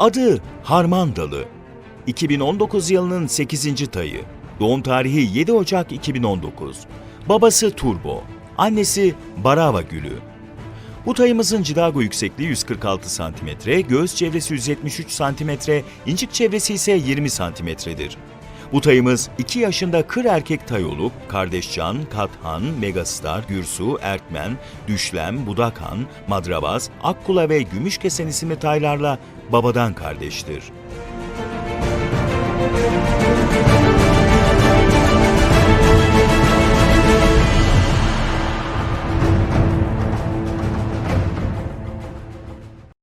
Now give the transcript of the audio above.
Adı Harman Dalı. 2019 yılının 8. tayı. Doğum tarihi 7 Ocak 2019. Babası Turbo. Annesi Barava Gülü. Bu tayımızın cidago yüksekliği 146 cm, göğüs çevresi 173 cm, incik çevresi ise 20 cm'dir. Bu tayımız 2 yaşında kır erkek tay olup Kardeşcan, Kathan, Megastar, Gürsu, Erkmen, Düşlem, Budakhan, Madrabaz, Akkula ve Gümüşkesen isimli taylarla babadan kardeştir.